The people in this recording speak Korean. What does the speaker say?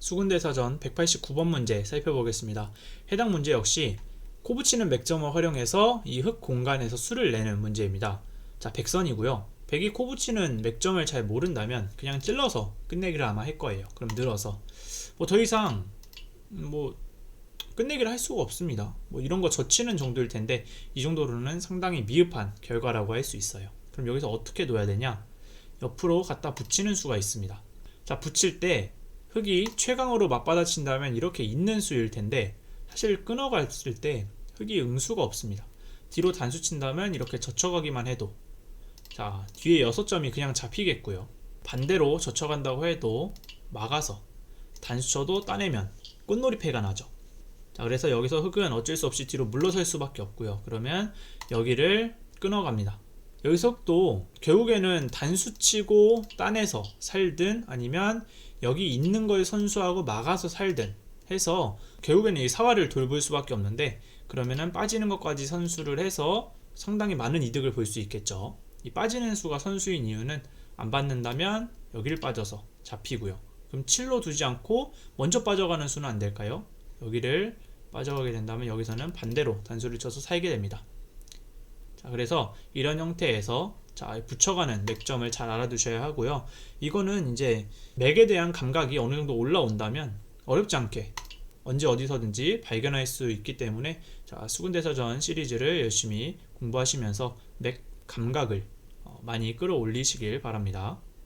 수군대사전 189번 문제 살펴보겠습니다. 해당 문제 역시 코 붙이는 맥점을 활용해서 이 흙 공간에서 수를 내는 문제입니다. 자, 백선이고요. 백이 코 붙이는 맥점을 잘 모른다면 그냥 찔러서 끝내기를 아마 할 거예요. 그럼 늘어서 뭐 더 이상 뭐 끝내기를 할 수가 없습니다. 뭐 이런 거 젖히는 정도일 텐데 이 정도로는 상당히 미흡한 결과라고 할 수 있어요. 그럼 여기서 어떻게 둬야 되냐? 옆으로 갖다 붙이는 수가 있습니다. 자, 붙일 때 흙이 최강으로 맞받아친다면 이렇게 있는 수일 텐데 사실 끊어갔을 때 흙이 응수가 없습니다. 뒤로 단수 친다면 이렇게 젖혀가기만 해도 자 뒤에 6점이 그냥 잡히겠고요. 반대로 젖혀간다고 해도 막아서 단수 쳐도 따내면 꽃놀이패가 나죠. 자 그래서 여기서 흙은 어쩔 수 없이 뒤로 물러설 수밖에 없고요. 그러면 여기를 끊어갑니다. 여기서 흙도 결국에는 단수 치고 따내서 살든 아니면 여기 있는 걸 선수하고 막아서 살든 해서 결국에는 이 사활을 돌볼 수밖에 없는데 그러면은 빠지는 것까지 선수를 해서 상당히 많은 이득을 볼 수 있겠죠. 이 빠지는 수가 선수인 이유는 안 받는다면 여기를 빠져서 잡히고요. 그럼 7로 두지 않고 먼저 빠져가는 수는 안 될까요? 여기를 빠져가게 된다면 여기서는 반대로 단수를 쳐서 살게 됩니다. 자, 그래서 이런 형태에서 자, 붙여가는 맥점을 잘 알아두셔야 하고요. 이거는 이제 맥에 대한 감각이 어느 정도 올라온다면 어렵지 않게 언제 어디서든지 발견할 수 있기 때문에 자, 수군대사전 시리즈를 열심히 공부하시면서 맥 감각을 어, 많이 끌어올리시길 바랍니다.